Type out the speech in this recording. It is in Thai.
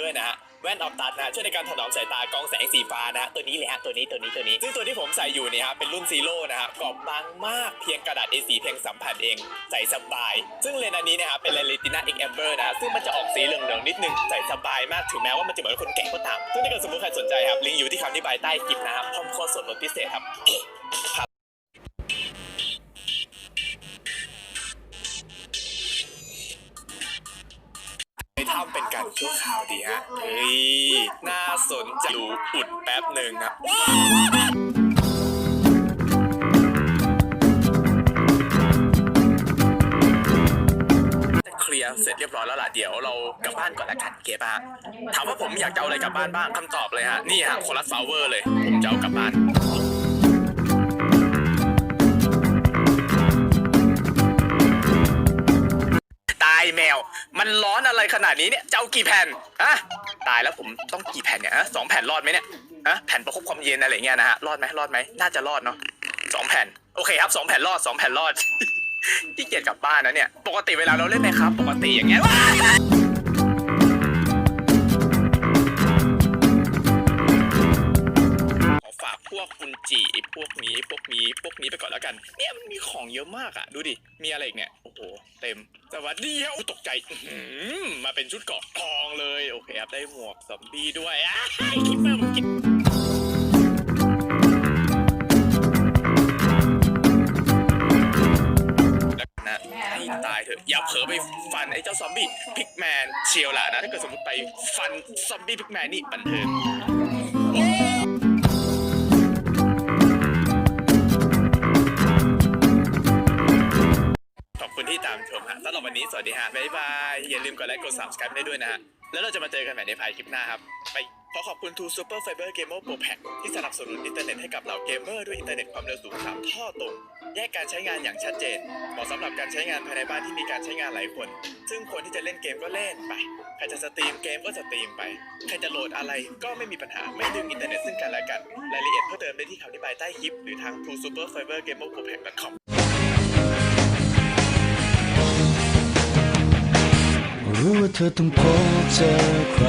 ด้วยนะฮะแว่นออฟตัดนะช่วยในการถนอมสายตากองแสงสีฟ้านะตัวนี้เลยฮะตัวนี้ตัวนี้ตัวนี้ ซึ่งตัวที่ผมใส่อยู่เนี่ยฮะเป็นรุ่นซีโร่นะฮะกรอบบางมากเพียงกระดาษ A4 เพียงสัมผัสเอง ใส่สบาย ซึ่งเลนส์อันนี้นะฮะเป็นเลนส์ Retina X Amber นะฮะซึ่งมันจะออกสีเหลืองๆนิดนึงใส่สบายมากถึงแม้ว่ามันจะเหมือนคนแก่ก็ตามซึ่งถ้าเกิดสมมติใครสนใจครับลิงก์อยู่ที่คำอธิบายใต้คลิปนะครับพร้อมโค้ดส่วนลดพิเศษครับ ไปทำเป็นการชั่วคราวดีฮะ เฮ้ย น่าสนใจดูอุดแป๊บหนึ่งครับจะเคลียร์เสร็จเรียบร้อยแล้วล่ะเดี๋ยวเรากลับบ้านก่อนละกันเก็บฮะถามว่าผมอยากจะเอาอะไรกลับบ้านบ้างคำตอบเลยฮะนี่ฮะโคลัสฟลาเวอร์เลย ผมจะเอากลับบ้านายแมว มันร้อนอะไรขนาดนี้เนี่ย เจ้ากี่แผ่นอะตายแล้วผมต้องกี่แผ่นเนี่ยฮะสองแผ่นรอดไหมเนี่ยฮะแผ่นประคบความเย็นอะไรเงี้ยนะฮะ รอดไหมรอดไหมน่าจะรอดเนาะสองแผ่น โอเคครับสองแผ่นรอดสองแผ่นรอดที่เกียจกลับบ้านนะเนี่ย ปกติเวลาเราเล่นไหมครับ ปกติอย่างเงี้ย พวกนี้พวกนี้พวกนี้ไปก่อนแล้วกัน เนี่ยมันมีของเยอะมากอะดูดิ มีอะไรอีกเนี่ย โอ้โห เต็มสวัสดีครับอุ๊ยตกใจอื้อหือมาเป็นชุดเกาะทองเลย โอเคครับได้หมวกซอมบี้ด้วยอะคิปเปอร์มันกินแล้วนะให้ตายเถอะอย่าเผลอไปฟันไอ้เจ้าซอมบี้พิกแมนเชียวล่ะนะ ถ้าเกิดสมมติไปฟันซอมบี้พิกแมนนี่บันเทิง ตามฮะสำหรับวันนี้สวัสดีฮะบ๊ายบาย อย่าลืมกดไลค์กด subscribe ได้ด้วยนะฮะ แล้วเราจะมาเจอกันใหม่ในภายคลิปหน้าครับ ไปขอขอบคุณ True Super Fiber Gamer Pro Pack ที่สนับสนุนอินเทอร์เน็ตให้กับเหล่าเกมเมอร์ด้วยอินเทอร์เน็ตความเร็วสูงสามท่อตรง แยกการใช้งานอย่างชัดเจน เหมาะสำหรับการใช้งานภายในบ้านที่มีการใช้งานหลายคน ซึ่งคนที่จะเล่นเกมก็เล่นไป ใครจะสตรีมเกมก็สตรีมไป ใครจะโหลดอะไรก็ไม่มีปัญหา ไม่ดึงอินเทอร์เน็ตซึ่งกันและกัน รายละเอียดเพิ่มเติมได้ที่คำอธิบายใต้คลิปหรือทาง True Super Fiber Gamer Pro Pack ธอต้องพบเจอใคร